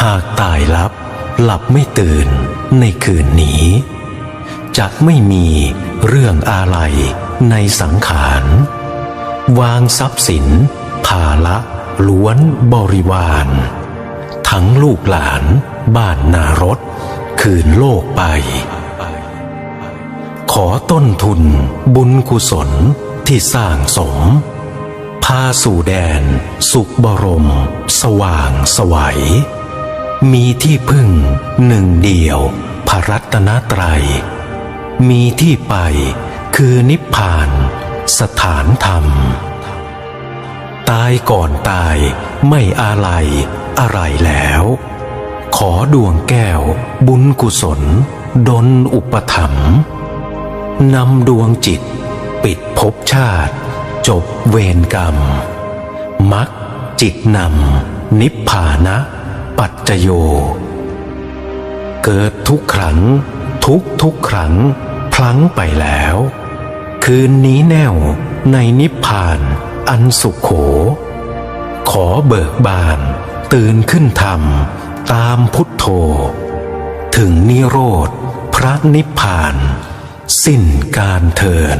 หากตายลับ หลับไม่ตื่นในคืนนี้ จะไม่มีเรื่องอะไรในสังขาร วางทรัพย์สิน ภาละล้วนบริวาร ทั้งลูกหลานบ้านนารถ คืนโลกไป ขอต้นทุนบุญกุศลที่สร้างสม พาสู่แดน สุขบรม สว่างสวัย มีที่พึ่งหนึ่งเดียว พระรัตนตรัย มีที่ไปคือนิพพาน สถานธรรม ตายก่อนตายไม่อาลัยอะไรแล้ว ขอดวงแก้ว บุญกุศลดลอุปถัมภ์นำดวงจิต ปิดภพชาติ จบเวรกรรม มักจิตนำนิพพานะ ปัจจโย เกิดทุกครั้ง ทุกทุกครั้ง พลั้งไปแล้ว คืนนี้แน่วในนิพพานอันสุขโข ขอเบิกบาน ตื่นขึ้นธรรม ตามพุทโธ ถึงนิโรธ พระนิพพาน สิ้นการเทิน